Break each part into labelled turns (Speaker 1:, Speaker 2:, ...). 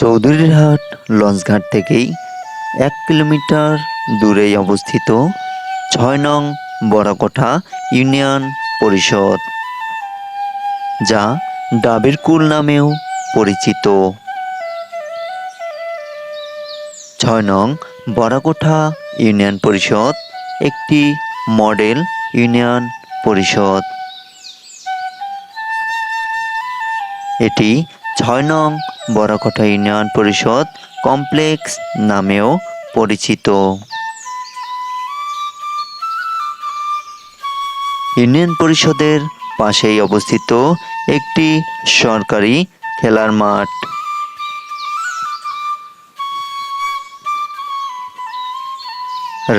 Speaker 1: চৌধুরীরহাট লঞ্চঘাট থেকেই এক কিলোমিটার দূরেই অবস্থিত ছয় নং বড়াকোঠা ইউনিয়ন পরিষদ, যা ডাবেরকুল নামেও পরিচিত। ছয় নং বড়াকোঠা ইউনিয়ন পরিষদ একটি মডেল ইউনিয়ন পরিষদ। এটি ছয় নং বড়াকোঠা ইউনিয়ন পরিষদ কমপ্লেক্স নামেও পরিচিত। ইউনিয়ন পরিষদের পাশেই অবস্থিত একটি সরকারি খেলার মাঠ।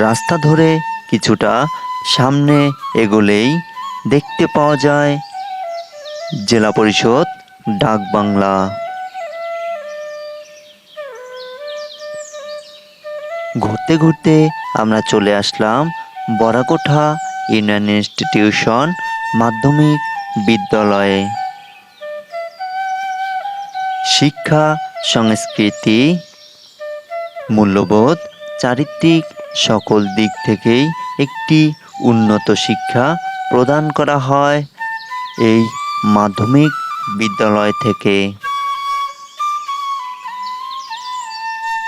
Speaker 1: রাস্তা ধরে কিছুটা সামনে এগোলেই দেখতে পাওয়া যায় জেলা পরিষদ ডাক বাংলা। ঘুরতে ঘুরতে আমরা চলে আসলাম বরাকোঠা ইউনিয়ন ইনস্টিটিউশন মাধ্যমিক বিদ্যালয়ে। শিক্ষা, সংস্কৃতি, মূল্যবোধ, চারিত্রিক সকল দিক থেকেই একটি উন্নত শিক্ষা প্রদান করা হয়। এই মাধ্যমিক বিদ্যালয় থেকে।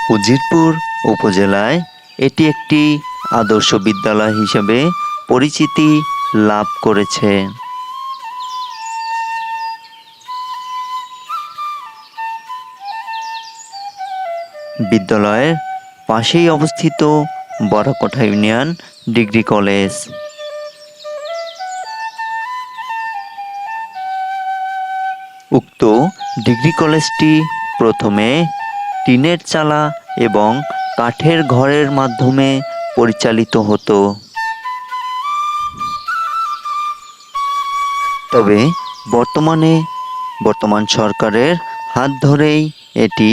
Speaker 1: উজিরপুর উপজেলায় এটি একটি আদর্শ বিদ্যালয় হিসেবে পরিচিতি লাভ করেছে। বিদ্যালয়ের পাশেই অবস্থিত বড়কোঠা ইউনিয়ন ডিগ্রি কলেজ। উক্ত ডিগ্রি কলেজটি প্রথমে টিনের চালা এবং কাঠের ঘরের মাধ্যমে পরিচালিত হতো। তবে বর্তমানে বর্তমান সরকারের হাত ধরেই এটি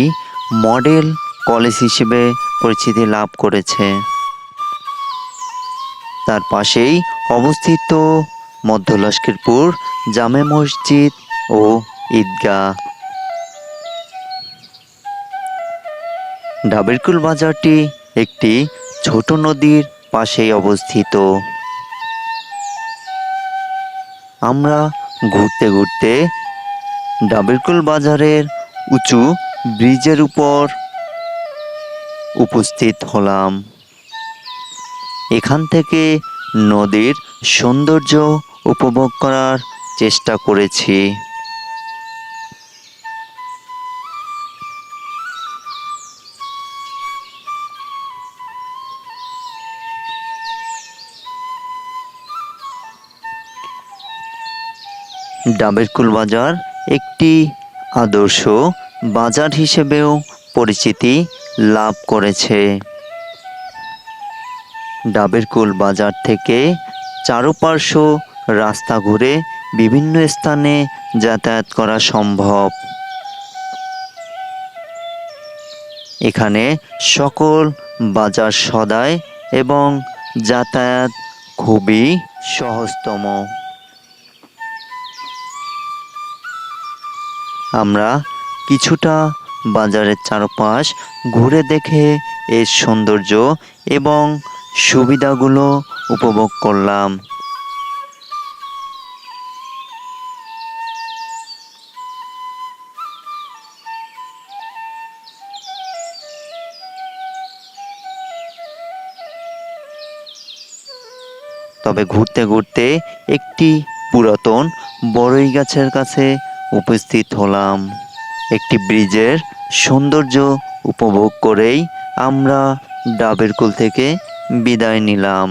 Speaker 1: মডেল কলেজ হিসেবে পরিচিতি লাভ করেছে। তার পাশেই অবস্থিত মধ্য লস্করপুর জামে মসজিদ ও ঈদগাহ ডাবেরকুল বাজারটি একটি ছোট নদীর পাশেই অবস্থিত। আমরা ঘুরতে ঘুরতে ডাবেরকুল বাজারের উঁচু ব্রিজের উপর উপস্থিত হলাম। এখান থেকে নদীর সৌন্দর্য উপভোগ করার চেষ্টা করেছি। ডাবেরকুল বাজার একটি আদর্শ বাজার হিসেবেও পরিচিতি লাভ করেছে। ডাবেরকুল বাজার থেকে চারপার্শ্ব রাস্তা ঘুরে বিভিন্ন স্থানে যাতায়াত করা সম্ভব। এখানে সকল বাজার সদায় এবং যাতায়াত খুবই সহজতম। আমরা কিছুটা বাজারের চারপাশ ঘুরে দেখে এর সৌন্দর্য এবং সুবিধাগুলো উপভোগ করলাম। তবে ঘুরতে ঘুরতে একটি পুরাতন বড়ই গাছের কাছে উপস্থিত হলাম একটি ব্রিজের সৌন্দর্য উপভোগ করেই আমরা ডাবের কুল থেকে বিদায় নিলাম।